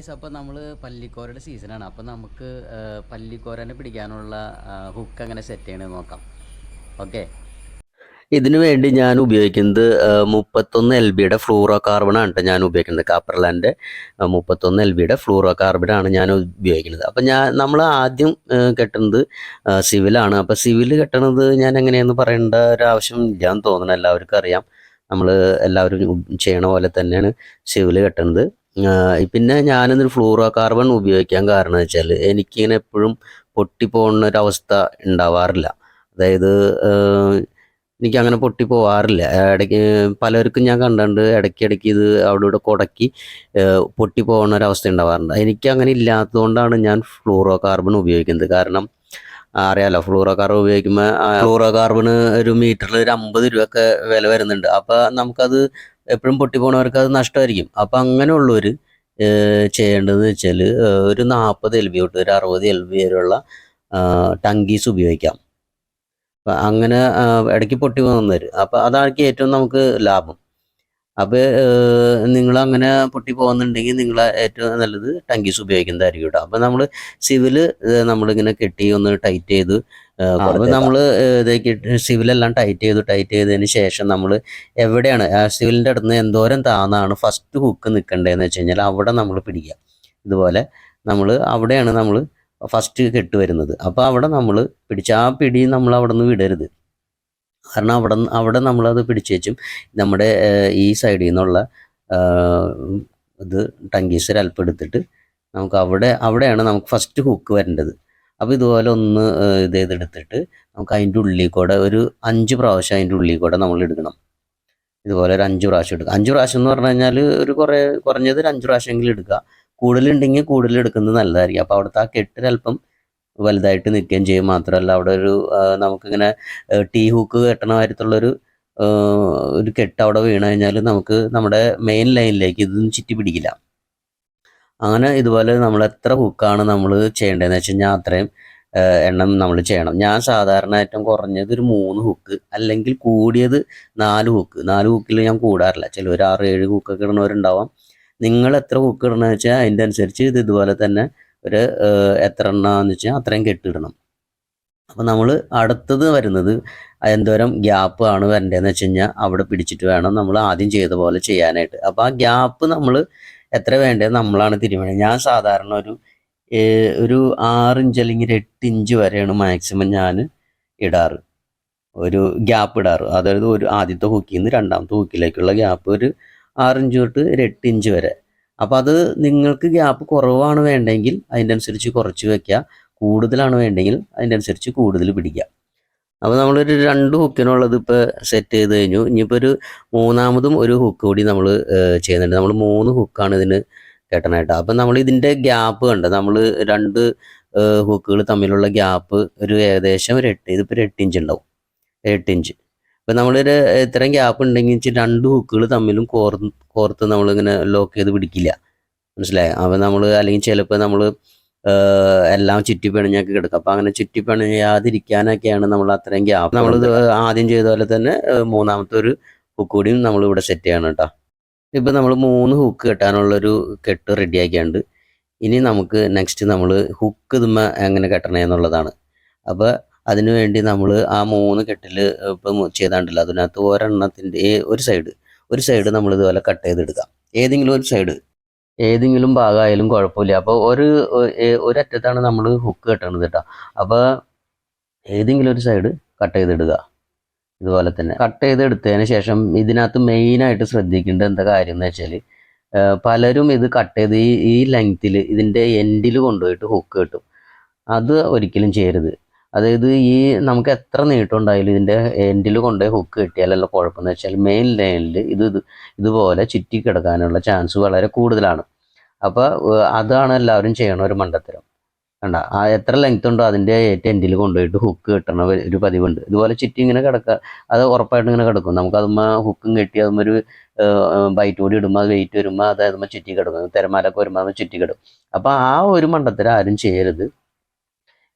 Guys അപ്പോൾ നമ്മൾ പല്ലിക്കോരയുടെ സീസണാണ് അപ്പോൾ നമുക്ക് പല്ലിക്കോരനെ പിടിക്കാനുള്ള ഹുക്ക് അങ്ങനെ സെറ്റ് ചെയ്യണമെന്ന് നോക്കാം. ഓക്കെ ഇതിനു വേണ്ടി ഞാൻ ഉപയോഗിക്കുന്നത് മുപ്പത്തൊന്ന് എൽ ബിയുടെ ഫ്ലൂറോ കാർബണാണ് കേട്ടോ ഞാൻ ഉപയോഗിക്കുന്നത്. കാപ്പർലാന്റെ മുപ്പത്തൊന്ന് എൽ ബിയുടെ ഫ്ലൂറോ കാർബണാണ് ഞാൻ ഉപയോഗിക്കുന്നത്. അപ്പം ഞാൻ നമ്മൾ ആദ്യം കെട്ടുന്നത് സിവിലാണ് അപ്പോൾ സിവിൽ കെട്ടണത് ഞാൻ എങ്ങനെയെന്ന് പറയേണ്ട ഒരു ആവശ്യം ഇല്ലാന്ന് തോന്നണം എല്ലാവർക്കും അറിയാം. നമ്മൾ എല്ലാവരും ചെയ്യണ പോലെ തന്നെയാണ് സിവിൽ കെട്ടുന്നത് പിന്നെ ഞാനിന്നൊരു ഫ്ലൂറോ കാർബൺ ഉപയോഗിക്കാൻ കാരണം വെച്ചാൽ എനിക്കിങ്ങനെ എപ്പോഴും പൊട്ടിപ്പോകുന്ന ഒരു അവസ്ഥ ഉണ്ടാവാറില്ല. അതായത് എനിക്ക് അങ്ങനെ പൊട്ടി പോവാറില്ല ഇടയ്ക്ക് പലർക്കും ഞാൻ കണ്ടിട്ടുണ്ട് ഇടയ്ക്കിടയ്ക്ക് ഇടയ്ക്ക് ഇത് അവിടെ ഇവിടെ കുടക്കി പൊട്ടി പോകുന്ന ഒരു അവസ്ഥ ഉണ്ടാവാറുണ്ട്. എനിക്ക് അങ്ങനെ ഇല്ലാത്തതുകൊണ്ടാണ് ഞാൻ ഫ്ലൂറോ കാർബൺ ഉപയോഗിക്കുന്നത്. കാരണം അറിയാലോ ഫ്ലൂറോ കാർബൺ ഉപയോഗിക്കുമ്പോൾ ഫ്ലൂറോ കാർബൺ ഒരു മീറ്ററിൽ ഒരു അമ്പത് രൂപയൊക്കെ വില വരുന്നുണ്ട്. അപ്പോൾ നമുക്കത് എപ്പോഴും പൊട്ടി പോണവർക്ക് അത് നഷ്ടമായിരിക്കും. അപ്പം അങ്ങനെയുള്ളവർ ചെയ്യേണ്ടത് വെച്ചാൽ ഒരു നാൽപ്പത് എൽ ബി തൊട്ട് ഒരു അറുപത് എൽ ബി വരെയുള്ള ടങ്കീസ് ഉപയോഗിക്കാം. അങ്ങനെ ഇടയ്ക്ക് പൊട്ടി പോകുന്നവർ വരും അപ്പം അതായിരിക്കും ഏറ്റവും നമുക്ക് ലാഭം. അപ്പോൾ നിങ്ങൾ അങ്ങനെ പൊട്ടി പോകുന്നുണ്ടെങ്കിൽ നിങ്ങൾ ഏറ്റവും നല്ലത് ടങ്കീസ് ഉപയോഗിക്കുന്നതായിരിക്കും കേട്ടോ അപ്പം നമ്മൾ സിവിൽ നമ്മളിങ്ങനെ കെട്ടി ഒന്ന് ടൈറ്റ് ചെയ്ത് അപ്പോൾ നമ്മൾ ഇതേക്ക് സിവിലെല്ലാം ടൈറ്റ് ചെയ്തു ടൈറ്റ് ചെയ്തതിന് ശേഷം നമ്മൾ എവിടെയാണ് ആ സിവിലിന്റെ അടുത്ത് നിന്ന് എന്തോരം താന്നാണ് ഫസ്റ്റ് ഹുക്ക് നിൽക്കേണ്ടതെന്ന് വെച്ച് കഴിഞ്ഞാൽ അവിടെ നമ്മൾ പിടിക്കുക. ഇതുപോലെ നമ്മൾ അവിടെയാണ് നമ്മൾ ഫസ്റ്റ് കെട്ട് വരുന്നത്. അപ്പോൾ അവിടെ നമ്മൾ പിടിച്ച ആ പിടി നമ്മൾ അവിടെ നിന്ന് വിടരുത്. കാരണം അവിടെ അവിടെ നമ്മളത് പിടിച്ചു വെച്ചും നമ്മുടെ ഈ സൈഡിൽ നിന്നുള്ള ഇത് ടങ്കീസർ അല്പം എടുത്തിട്ട് നമുക്ക് അവിടെ അവിടെയാണ് നമുക്ക് ഫസ്റ്റ് ഹുക്ക് വരേണ്ടത്. അപ്പോൾ ഇതുപോലെ ഒന്ന് ഇത് ചെയ്തെടുത്തിട്ട് നമുക്ക് അതിന്റെ ഉള്ളിൽ കൂടെ ഒരു അഞ്ച് പ്രാവശ്യം അതിന്റെ ഉള്ളിൽ കൂടെ നമ്മൾ എടുക്കണം ഇതുപോലെ ഒരു അഞ്ച് പ്രാവശ്യം എടുക്കുക. അഞ്ച് പ്രാവശ്യം എന്ന് പറഞ്ഞു കഴിഞ്ഞാൽ ഒരു കുറേ കുറഞ്ഞത് ഒരു അഞ്ച് പ്രാവശ്യമെങ്കിലും എടുക്കുക. കൂടുതലുണ്ടെങ്കിൽ കൂടുതൽ എടുക്കുന്നത് നല്ലതായിരിക്കും. അപ്പോൾ അവിടുത്തെ ആ കെട്ടിലല്പം വലുതായിട്ട് നിൽക്കുകയും ചെയ്യും. മാത്രമല്ല അവിടെ ഒരു നമുക്കിങ്ങനെ ടീ ഹൂക്ക് കെട്ടണ കാര്യത്തുള്ളൊരു ഒരു കെട്ട് അവിടെ വീണ് കഴിഞ്ഞാൽ നമുക്ക് നമ്മുടെ മെയിൻ ലൈനിലേക്ക് ഇതൊന്നും ചുറ്റി പിടിക്കില്ല. അങ്ങനെ ഇതുപോലെ നമ്മൾ എത്ര ഹുക്കാണ് നമ്മൾ ചെയ്യേണ്ടതെന്ന് വെച്ച് കഴിഞ്ഞാൽ അത്രയും എണ്ണം നമ്മൾ ചെയ്യണം. ഞാൻ സാധാരണ ഏറ്റവും കുറഞ്ഞത് ഒരു മൂന്ന് ഹുക്ക് അല്ലെങ്കിൽ കൂടിയത് നാല് ഹുക്ക്. നാല് ഹുക്കിൽ ഞാൻ കൂടാറില്ല. ചില ഒരു ആറ് ഏഴ് ഹുക്കൊക്കെ ഇടുന്നവരുണ്ടാവാം. നിങ്ങൾ എത്ര ഹുക്ക് ഇടണമെന്ന് വെച്ചാൽ അതിന്റെ അനുസരിച്ച് ഇത് ഇതുപോലെ തന്നെ ഒരു എത്ര എണ്ണാന്ന് വെച്ചാൽ അത്രയും കെട്ടിടണം അപ്പോൾ നമ്മൾ അടുത്തത് വരുന്നത് എന്തോരം ഗ്യാപ്പ് ആണ് വരേണ്ടതെന്ന് വെച്ച് കഴിഞ്ഞാൽ അവിടെ പിടിച്ചിട്ട് വേണം നമ്മൾ ആദ്യം ചെയ്ത പോലെ ചെയ്യാനായിട്ട്. അപ്പോൾ ആ ഗ്യാപ്പ് നമ്മൾ എത്ര വേണ്ടത് നമ്മളാണ് തീരുമാനം ഞാൻ സാധാരണ ഒരു ഒരു ആറ് ഇഞ്ച് അല്ലെങ്കിൽ എട്ട് ഇഞ്ച് വരെയാണ് മാക്സിമം ഞാൻ ഇടാറ്. ഒരു ഗ്യാപ്പ് ഇടാറ്. അതായത് ഒരു ആദ്യത്തെ ഹൂക്കിൽ നിന്ന് രണ്ടാമത്തെ ഹൂക്കിലേക്കുള്ള ഗ്യാപ്പ് ഒരു ആറിഞ്ച് തൊട്ട് ഒരു എട്ട് ഇഞ്ച് വരെ. അപ്പോൾ അത് നിങ്ങൾക്ക് ഗ്യാപ്പ് കുറവാണ് വേണ്ടെങ്കിൽ അതിന്റെ അനുസരിച്ച് കുറച്ച് വെക്കുക. കൂടുതലാണ് വേണ്ടെങ്കിൽ അതിന്റെ അനുസരിച്ച് കൂടുതൽ പിടിക്കുക. അപ്പോൾ നമ്മളൊരു രണ്ട് ഹുക്കിനുള്ളത് ഇപ്പോൾ സെറ്റ് ചെയ്ത് കഴിഞ്ഞു. ഇനിയിപ്പോൾ ഒരു മൂന്നാമതും ഒരു ഹുക്ക് കൂടി നമ്മൾ ചെയ്യുന്നുണ്ട്. നമ്മൾ മൂന്ന് ഹുക്കാണ് ഇതിന് കെട്ടണായിട്ട് അപ്പം നമ്മൾ ഇതിന്റെ ഗ്യാപ്പ് കണ്ട്? നമ്മൾ രണ്ട് ഹുക്കുകൾ തമ്മിലുള്ള ഗ്യാപ്പ് ഒരു ഏകദേശം ഒരു എട്ട് ഇതിപ്പോൾ ഒരു എട്ട് ഇഞ്ച് ഉണ്ടാവും. എട്ട് ഇഞ്ച് ഇപ്പം നമ്മളൊരു ഇത്രയും ഗ്യാപ്പ് ഉണ്ടെങ്കിൽ വെച്ചാൽ രണ്ട് ഹുക്കുകൾ തമ്മിലും കോർത്ത് നമ്മൾ ഇങ്ങനെ ലോക്ക് ചെയ്ത് പിടിക്കില്ല. മനസ്സിലായോ? അപ്പം നമ്മൾ അല്ലെങ്കിൽ ചിലപ്പോൾ നമ്മൾ എല്ലാം ചുറ്റി പിണഞ്ഞൊക്കെ കിടക്കും. അപ്പം അങ്ങനെ ചുറ്റി പിണയാതിരിക്കാനൊക്കെയാണ് നമ്മൾ അത്രയും ഗ്യാപ്പ് നമ്മൾ ആദ്യം ചെയ്ത പോലെ തന്നെ മൂന്നാമത്തെ ഒരു ഹുക്ക് കൂടിയും നമ്മൾ ഇവിടെ സെറ്റ് ചെയ്യണം കേട്ടോ. ഇപ്പം നമ്മൾ മൂന്ന് ഹുക്ക് കെട്ടാനുള്ളൊരു കെട്ട് റെഡിയാക്കിയുണ്ട് ഇനി നമുക്ക് നെക്സ്റ്റ് നമ്മൾ ഹുക്ക് തുമ്മ എങ്ങനെ കെട്ടണേ എന്നുള്ളതാണ്. അപ്പോൾ അതിനു വേണ്ടി നമ്മൾ ആ മൂന്ന് കെട്ടിൽ ഇപ്പം ചെയ്താണ്ടല്ലോ അതിനകത്ത് ഒരെണ്ണത്തിന്റെ ഒരു സൈഡ്. ഒരു സൈഡ് നമ്മൾ ഇതുപോലെ കട്ട് ചെയ്തെടുക്കാം. ഏതെങ്കിലും ഒരു സൈഡ്. ഏതെങ്കിലും ഭാഗമായാലും കുഴപ്പമില്ല. അപ്പോൾ ഒരു ഒരറ്റത്താണ് നമ്മൾ ഹുക്ക് കെട്ടണത് കേട്ടോ. അപ്പോൾ ഏതെങ്കിലും ഒരു സൈഡ് കട്ട് ചെയ്തിടുക ഇതുപോലെ തന്നെ. കട്ട് ചെയ്തെടുത്തതിന് ശേഷം ഇതിനകത്ത് മെയിനായിട്ട് ശ്രദ്ധിക്കേണ്ട എന്താ കാര്യം എന്ന് വെച്ചാൽ പലരും ഇത് കട്ട് ചെയ്ത് ഈ ഈ ലെങ്ത്തിൽ ഇതിന്റെ എൻഡിൽ കൊണ്ടുപോയിട്ട് ഹുക്ക് കെട്ടും. അത് ഒരിക്കലും ചെയ്യരുത്. അതായത് ഈ നമുക്ക് എത്ര നീട്ടം ഉണ്ടായാലും ഇതിന്റെ എൻഡിൽ കൊണ്ടുപോയി ഹുക്ക് കിട്ടിയാലല്ല കുഴപ്പമെന്ന് വെച്ചാൽ മെയിൻ ലൈനിൽ ഇത് ഇത് ഇതുപോലെ ചുറ്റി കിടക്കാനുള്ള ചാൻസ് വളരെ കൂടുതലാണ്. അപ്പോൾ അതാണ് എല്ലാവരും ചെയ്യണ ഒരു മണ്ടത്തരം. കണ്ട ആ എത്ര ലെങ്ത് ഉണ്ടോ അതിന്റെ ഏറ്റവും എൻഡിൽ കൊണ്ടുപോയിട്ട് ഹുക്ക് കിട്ടണ ഒരു- പതിവുണ്ട്. ഇതുപോലെ ചുറ്റി ഇങ്ങനെ കിടക്കുക അത് ഉറപ്പായിട്ടും ഇങ്ങനെ കിടക്കും. നമുക്ക് അതുമ്മ ഹുക്കും കെട്ടി അതുമ്മ ഒരു ബൈറ്റ് കൂടി ഇടുമ്പോൾ വെയിറ്റ് വരുമ്പോൾ അതായത് ചുറ്റി കിടക്കും. തിരമാലൊക്കെ വരുമ്പോൾ അത് ചുറ്റി കിടക്കും. അപ്പോൾ ആ ഒരു മണ്ടത്തരം ആരും ചെയ്യരുത്.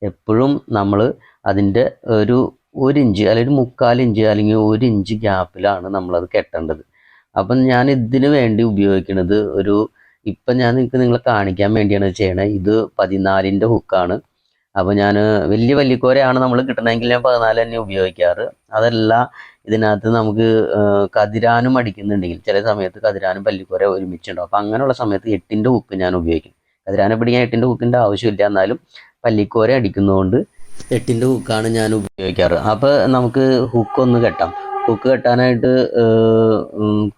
എപ്പോഴും നമ്മൾ അതിന്റെ ഒരു ഒരു ഇഞ്ച് അല്ലെങ്കിൽ മുക്കാൽ ഇഞ്ച് അല്ലെങ്കിൽ ഒരു ഇഞ്ച് ഗ്യാപ്പിലാണ് നമ്മളത് കെട്ടേണ്ടത്. അപ്പം ഞാൻ ഇതിന് വേണ്ടി ഉപയോഗിക്കുന്നത് ഒരു ഇപ്പം ഞാൻ നിങ്ങൾക്ക് നിങ്ങളെ കാണിക്കാൻ വേണ്ടിയാണ് ചെയ്യണത് ഇത് പതിനാലിന്റെ ഹുക്കാണ്. അപ്പോൾ ഞാൻ വലിയ വല്ലിക്കോരയാണ് നമ്മൾ കിട്ടണമെങ്കിൽ ഞാൻ പതിനാല് തന്നെ ഉപയോഗിക്കാറ്. അതല്ല ഇതിനകത്ത് നമുക്ക് കതിരാനും അടിക്കുന്നുണ്ടെങ്കിൽ ചില സമയത്ത് കതിരാനും പല്ലിക്കോര ഒരുമിച്ചുണ്ടാവും. അപ്പം അങ്ങനെയുള്ള സമയത്ത് എട്ടിന്റെ ഹുക്ക് ഞാൻ ഉപയോഗിക്കും. കതിരാനെ പിടിക്കാൻ എട്ടിന്റെ ഹുക്കിന്റെ ആവശ്യമില്ല. എന്നാലും പല്ലിക്കോര അടിക്കുന്നതുകൊണ്ട് എട്ടിന്റെ ഹുക്കാണ് ഞാൻ ഉപയോഗിക്കാറ്. അപ്പോൾ നമുക്ക് ഹുക്ക് ഒന്ന് കെട്ടാം. ഹുക്ക് കെട്ടാനായിട്ട്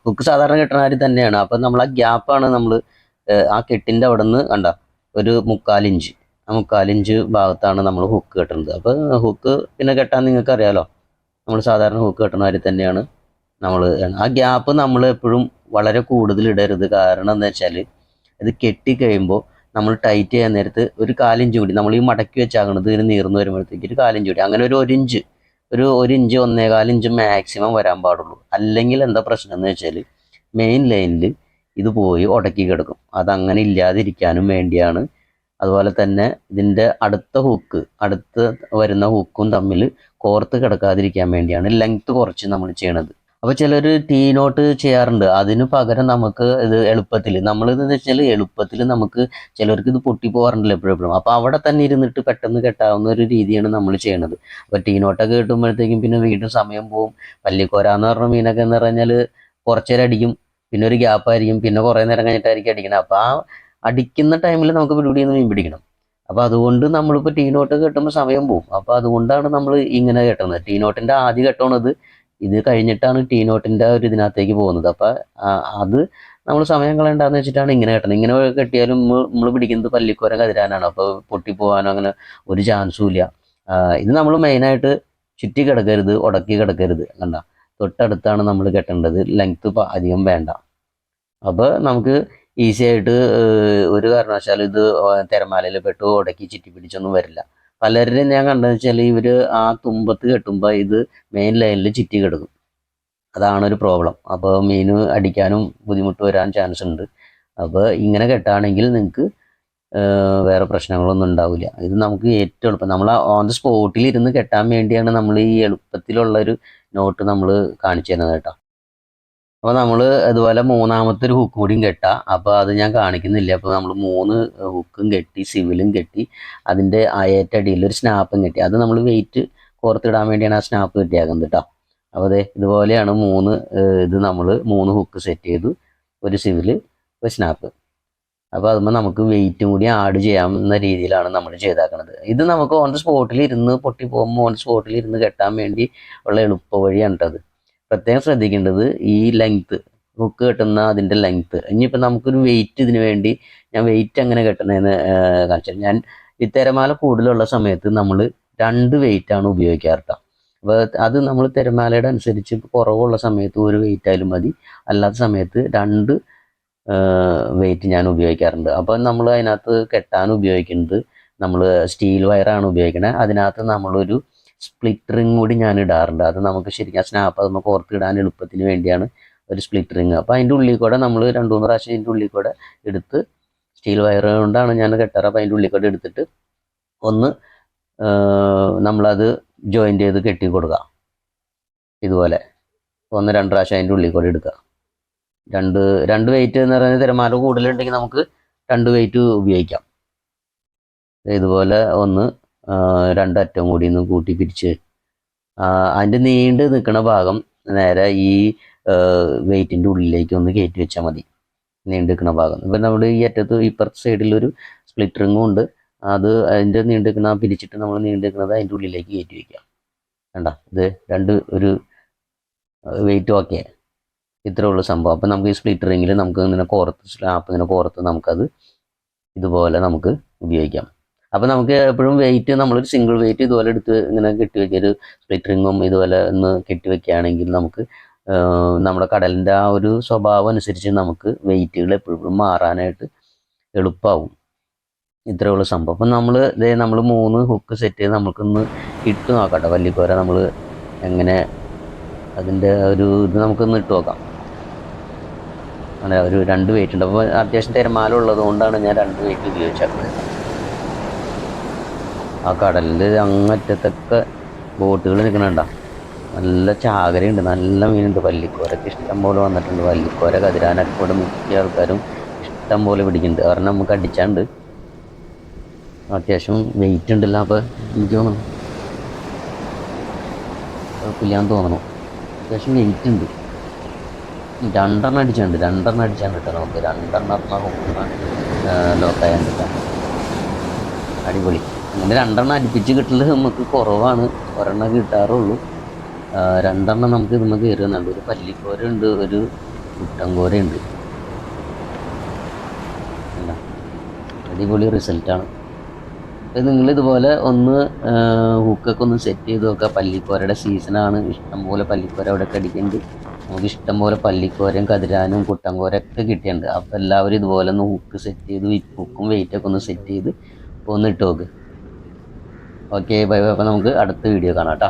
ഹുക്ക് സാധാരണ കെട്ടണ കാര്യം തന്നെയാണ്. അപ്പം നമ്മൾ ആ ഗ്യാപ്പാണ് നമ്മൾ ആ കെട്ടിന്റെ അവിടെ നിന്ന് കണ്ട ഒരു മുക്കാലിഞ്ച് ആ മുക്കാലിഞ്ച് ഭാഗത്താണ് നമ്മൾ ഹുക്ക് കെട്ടുന്നത്. അപ്പോൾ ഹുക്ക് പിന്നെ കെട്ടാൻ നിങ്ങൾക്ക് അറിയാലോ നമ്മൾ സാധാരണ ഹുക്ക് കെട്ടണ കാര്യം തന്നെയാണ് നമ്മൾ ആ ഗ്യാപ്പ് നമ്മൾ എപ്പോഴും വളരെ കൂടുതൽ ഇടരുത്. കാരണം എന്താ വെച്ചാൽ ഇത് കെട്ടി കഴിയുമ്പോൾ നമ്മൾ ടൈറ്റ് ചെയ്യാൻ നേരത്ത് ഒരു കാലിഞ്ച് കൂടി നമ്മൾ ഈ മടക്കി വെച്ചാകണത് ഇതിന് നീർന്ന് വരുമ്പോഴത്തേക്ക് ഒരു കാലിഞ്ച് കൂടി അങ്ങനെ ഒരു ഒരു ഇഞ്ച് ഒരു ഒരു ഇഞ്ച് ഒന്നേകാൽ ഇഞ്ച് മാക്സിമം വരാൻ പാടുള്ളൂ. അല്ലെങ്കിൽ എന്താ പ്രശ്നം എന്ന് വെച്ചാൽ മെയിൻ ലൈനിൽ ഇത് പോയി ഉടക്കി കിടക്കും. അതങ്ങനെ ഇല്ലാതിരിക്കാനും വേണ്ടിയാണ്. അതുപോലെ തന്നെ ഇതിന്റെ അടുത്ത ഹുക്ക് അടുത്ത് വരുന്ന ഹുക്കും തമ്മിൽ കോർത്ത് കിടക്കാതിരിക്കാൻ വേണ്ടിയാണ് ലെങ്ത്ത് കുറച്ച് നമ്മൾ ചെയ്യണത്. അപ്പോൾ ചിലർ ടീ നോട്ട് ചെയ്യാറുണ്ട്. അതിന് പകരം നമുക്ക് ഇത് എളുപ്പത്തിൽ നമ്മളിതെന്ന് വെച്ചാൽ എളുപ്പത്തിൽ നമുക്ക് ചിലർക്ക് ഇത് പൊട്ടി പോകാറുണ്ടല്ലോ എപ്പോഴും അപ്പോൾ അവിടെ തന്നെ ഇരുന്നിട്ട് പെട്ടെന്ന് കെട്ടാവുന്ന ഒരു രീതിയാണ് നമ്മൾ ചെയ്യണത്. അപ്പോൾ ടീ നോട്ടൊക്കെ കിട്ടുമ്പോഴത്തേക്കും പിന്നെ വീണ്ടും സമയം പോവും. പല്ലിക്കോര എന്ന് പറഞ്ഞ മീനൊക്കെ എന്ന് പറഞ്ഞാൽ കുറച്ചു നേരം അടിക്കും. പിന്നെ ഒരു ഗ്യാപ്പായിരിക്കും പിന്നെ കുറേ നേരം കഴിഞ്ഞിട്ടായിരിക്കും അടിക്കണം അപ്പോൾ ആ അടിക്കുന്ന ടൈമിൽ നമുക്ക് പിടിപിടി നിന്ന് മീൻ പിടിക്കണം. അപ്പോൾ അതുകൊണ്ട് നമ്മളിപ്പോൾ ടീ നോട്ട് കെട്ടുമ്പോൾ സമയം പോവും. അപ്പോൾ അതുകൊണ്ടാണ് നമ്മൾ ഇങ്ങനെ കെട്ടുന്നത്. ടീ നോട്ടിന്റെ ആദ്യ കെട്ടണത് ഇത് കഴിഞ്ഞിട്ടാണ് ടീ നോട്ടിന്റെ ഒരു ഇതിനകത്തേക്ക് പോകുന്നത്. അപ്പോൾ അത് നമ്മൾ സമയം കളയണ്ടെന്ന് വെച്ചിട്ടാണ് ഇങ്ങനെ കെട്ടണം ഇങ്ങനെ കെട്ടിയാലും നമ്മൾ പിടിക്കുന്നത് പല്ലിക്കോര കതിരാനാണ്. അപ്പോൾ പൊട്ടിപ്പോകാനോ അങ്ങനെ ഒരു ചാൻസും ഇല്ല. ഇത് നമ്മൾ മെയിനായിട്ട് ചുറ്റി കിടക്കരുത് ഉടക്കി കിടക്കരുത് കണ്ട? തൊട്ടടുത്താണ് നമ്മൾ കെട്ടേണ്ടത്. ലെങ്ത്ത് അധികം വേണ്ട. അപ്പോൾ നമുക്ക് ഈസി ആയിട്ട് ഒരു കാരണവശാലും ഇത് തിരമാലയിൽ പെട്ട് ഉടക്കി ചുറ്റി പിടിച്ചൊന്നും വരില്ല. പലരും ഞാൻ കണ്ടതെന്ന് വെച്ചാൽ ഇവർ ആ തുമ്പത്ത് കെട്ടുമ്പോൾ ഇത് മെയിൻ ലൈനിൽ ചുറ്റി കിടക്കും. അതാണ് ഒരു പ്രോബ്ലം അപ്പോൾ മീൻ അടിക്കാനും ബുദ്ധിമുട്ട് വരാൻ ചാൻസ് ഉണ്ട്. അപ്പോൾ ഇങ്ങനെ കെട്ടാണെങ്കിൽ നിങ്ങൾക്ക് വേറെ പ്രശ്നങ്ങളൊന്നും ഉണ്ടാവില്ല ഇത് നമുക്ക് ഏറ്റവും എളുപ്പം. നമ്മൾ ഓൺ ദ സ്പോട്ടിൽ ഇരുന്ന് കെട്ടാൻ വേണ്ടിയാണ് നമ്മൾ ഈ എളുപ്പത്തിലുള്ള ഒരു നോട്ട് നമ്മൾ കാണിച്ചു തരുന്നത് കേട്ടോ. അപ്പോൾ നമ്മൾ അതുപോലെ മൂന്നാമത്തെ ഒരു ഹുക്ക് കൂടിയും കെട്ടാം. അപ്പോൾ അത് ഞാൻ കാണിക്കുന്നില്ല. അപ്പോൾ നമ്മൾ മൂന്ന് ഹുക്കും കെട്ടി സിവിലും കെട്ടി അതിന്റെ അയറ്റടിയിൽ ഒരു സ്നാപ്പും കെട്ടി. അത് നമ്മൾ വെയിറ്റ് കോർത്തിടാൻ വേണ്ടിയാണ് ആ സ്നാപ്പ് കെട്ടിയാക്കുന്നത് കേട്ടോ. അപ്പോൾ അതെ ഇതുപോലെയാണ് മൂന്ന് ഇത് നമ്മൾ മൂന്ന് ഹുക്ക് സെറ്റ് ചെയ്തു. ഒരു സിവിൽ ഒരു സ്നാപ്പ് അപ്പോൾ അതുമ്പോൾ നമുക്ക് വെയിറ്റും കൂടി ആഡ് ചെയ്യാവുന്ന രീതിയിലാണ് നമ്മൾ ചെയ്താക്കുന്നത് ഇത് നമുക്ക് ഓൺ ദ സ്പോട്ടിൽ ഇരുന്ന് പൊട്ടി പോകുമ്പോൾ ഓൺ സ്പോട്ടിൽ ഇരുന്ന് കെട്ടാൻ വേണ്ടി ഉള്ള എളുപ്പ വഴിയാണ് കേട്ടത് പ്രത്യേകം ശ്രദ്ധിക്കേണ്ടത് ഈ ലെങ്ത്ത് ഹുക്ക് കെട്ടുന്ന അതിന്റെ ലെങ്ത്ത് ഇനിയിപ്പോൾ നമുക്കൊരു വെയിറ്റ് ഇതിന് വേണ്ടി ഞാൻ വെയിറ്റ് എങ്ങനെ കെട്ടണമെന്ന് കാണിച്ചാൽ ഞാൻ ഈ തിരമാല കൂടുതലുള്ള സമയത്ത് നമ്മൾ രണ്ട് ആണ് ഉപയോഗിക്കാറ് അപ്പോൾ അത് നമ്മൾ തിരമാലയുടെ അനുസരിച്ച് കുറവുള്ള സമയത്ത് ഒരു വെയിറ്റ് ആയാലും മതി. അല്ലാത്ത സമയത്ത് രണ്ട് വെയിറ്റ് ഞാൻ ഉപയോഗിക്കാറുണ്ട്. അപ്പോൾ നമ്മൾ അതിനകത്ത് കെട്ടാൻ ഉപയോഗിക്കുന്നത് നമ്മൾ സ്റ്റീൽ വയറാണ് ഉപയോഗിക്കുന്നത് അതിനകത്ത് നമ്മളൊരു സ്പ്ലിറ്റ് റിങ് കൂടി ഞാൻ ഇടാറുണ്ട്. അത് നമുക്ക് ശരിക്കും ആ സ്നാപ്പ് അത് നമുക്ക് ഓർത്ത് ഇടാൻ എളുപ്പത്തിന് വേണ്ടിയാണ് ഒരു സ്പ്ലിറ്റ് റിങ് അപ്പോൾ അതിന്റെ ഉള്ളിൽ കൂടെ നമ്മൾ രണ്ട് മൂന്ന് പ്രാവശ്യം അതിന്റെ ഉള്ളിൽ കൂടെ എടുത്ത് സ്റ്റീൽ വയർ കൊണ്ടാണ് ഞാൻ കെട്ടാറ് അപ്പോൾ അതിന്റെ ഉള്ളിൽ കൂടെ എടുത്തിട്ട് ഒന്ന് നമ്മളത് ജോയിന്റ് ചെയ്ത് കെട്ടി കൊടുക്കുക. ഇതുപോലെ. ഒന്ന് രണ്ട് പ്രാവശ്യം അതിന്റെ ഉള്ളിൽ കൂടെ എടുക്കുക. രണ്ട് രണ്ട് വെയിറ്റ് എന്ന് പറയുന്നത് തിരമാല കൂടുതലുണ്ടെങ്കിൽ നമുക്ക് രണ്ട് വെയിറ്റ് ഉപയോഗിക്കാം. ഇതുപോലെ ഒന്ന് രണ്ടറ്റം കൂടി ഒന്ന് കൂട്ടി പിരിച്ച് അതിന്റെ നീണ്ട് നിൽക്കുന്ന ഭാഗം നേരെ ഈ വെയിറ്റിന്റെ ഉള്ളിലേക്ക് ഒന്ന് കയറ്റി വെച്ചാൽ മതി. നീണ്ടു നിൽക്കുന്ന ഭാഗം. ഇപ്പം നമ്മൾ ഈ അറ്റത്ത് ഇപ്പുറത്തെ സൈഡിൽ ഒരു സ്പ്ലിറ്റ് റിങ്ങും ഉണ്ട്. അത് അതിന്റെ നീണ്ടു നിൽക്കുന്ന പിരിച്ചിട്ട് നമ്മൾ നീണ്ടു നിൽക്കുന്നത് അതിന്റെ ഉള്ളിലേക്ക് കയറ്റി വയ്ക്കാം വേണ്ട ഇത് രണ്ട് ഒരു വെയിറ്റ് ഓക്കെ ഇത്രേ ഉള്ളൂ സംഭവം. അപ്പം നമുക്ക് ഈ സ്പ്ലിറ്റ് റിങ്ങിൽ നമുക്ക് ഇങ്ങനെ കോർത്ത് സ്ലാപ്പ് ഇങ്ങനെ കോർത്ത് നമുക്കത് ഇതുപോലെ നമുക്ക് ഉപയോഗിക്കാം. അപ്പം നമുക്ക് എപ്പോഴും വെയിറ്റ് നമ്മളൊരു സിംഗിൾ വെയിറ്റ് ഇതുപോലെ എടുത്ത് ഇങ്ങനെ കെട്ടി വെക്കുക. ഒരു സ്പ്ലിറ്റ് റിങ്ങും ഇതുപോലെ ഒന്ന് കെട്ടി വെക്കുകയാണെങ്കിൽ നമുക്ക് നമ്മുടെ കടലിന്റെ ആ ഒരു സ്വഭാവം അനുസരിച്ച് നമുക്ക് വെയിറ്റുകൾ എപ്പോഴും മാറാനായിട്ട് എളുപ്പമാവും ഇത്രയേ ഉള്ള സംഭവം. അപ്പം നമ്മൾ ഇതേ നമ്മൾ മൂന്ന് ഹുക്ക് സെറ്റ് ചെയ്ത് നമുക്കൊന്ന് ഇട്ട് നോക്കട്ടെ. വല്ലിക്കോര നമ്മൾ എങ്ങനെ അതിന്റെ ഒരു ഇത് നമുക്കൊന്ന് ഇട്ട് നോക്കാം. അങ്ങനെ ഒരു രണ്ട് വെയിറ്റ് ഉണ്ട്. അപ്പോൾ അത്യാവശ്യം തിരമാല ഉള്ളത് കൊണ്ടാണ് ഞാൻ രണ്ട് വെയിറ്റ് ഉപയോഗിച്ചേക്കുന്നത്. ആ കടലിൽ അങ്ങറ്റത്തൊക്കെ ബോട്ടുകൾ നിൽക്കണണ്ട നല്ല ചാകരയുണ്ട് നല്ല മീനുണ്ട്. വല്ലിക്കോരൊക്കെ ഇഷ്ടം പോലെ വന്നിട്ടുണ്ട്. വല്ലിക്കോര കതിരാനൊക്കെ ഇവിടെ മിക്ക ആൾക്കാരും ഇഷ്ടം പോലെ പിടിക്കുന്നുണ്ട്. കാരണം നമുക്ക് അടിച്ചാണ്ട്. അത്യാവശ്യം വെയിറ്റ് ഉണ്ടല്ലോ അപ്പോൾ എനിക്ക് തോന്നുന്നു. കുഴപ്പമില്ലാന്ന് തോന്നണം അത്യാവശ്യം വെയിറ്റ് ഉണ്ട്. രണ്ടെണ്ണം അടിച്ചുണ്ട് രണ്ടെണ്ണം അടിച്ചാണ് കിട്ടുക നമുക്ക്. രണ്ടെണ്ണം ലോക്കായ അടിപൊളി. അങ്ങനെ രണ്ടെണ്ണം അടുപ്പിച്ച് കിട്ടൽ നമുക്ക് കുറവാണ്. ഒരെണ്ണം കിട്ടാറുള്ളൂ. രണ്ടെണ്ണം നമുക്ക് ഇതുമ്മ കയറുന്നുണ്ട് ഒരു പല്ലിക്കോരുണ്ട് ഒരു കുട്ടൻകോരയുണ്ട് അല്ല അടിപൊളി റിസൾട്ടാണ് അപ്പോൾ നിങ്ങൾ ഇതുപോലെ ഒന്ന് ഹുക്കൊക്കെ ഒന്ന് സെറ്റ് ചെയ്ത് നോക്കുക. പല്ലിക്കോരയുടെ സീസണാണ് ഇഷ്ടംപോലെ പല്ലിക്കോര അവിടെ കടിക്കുന്നുണ്ട്. നമുക്ക് ഇഷ്ടംപോലെ പല്ലിക്കോരയും കതിരാനും കുട്ടൻകോരൊക്കെ കിട്ടിയിട്ടുണ്ട്. അപ്പോൾ എല്ലാവരും ഇതുപോലെ ഒന്ന് ഹുക്ക് സെറ്റ് ചെയ്ത് ഹുക്കും വെയിറ്റൊക്കെ ഒന്ന് സെറ്റ് ചെയ്ത് ഒന്ന് ഇട്ട് നോക്ക്. ഓക്കെ ബൈ ബൈ അപ്പോൾ നമുക്ക് അടുത്ത വീഡിയോ കാണാം കേട്ടോ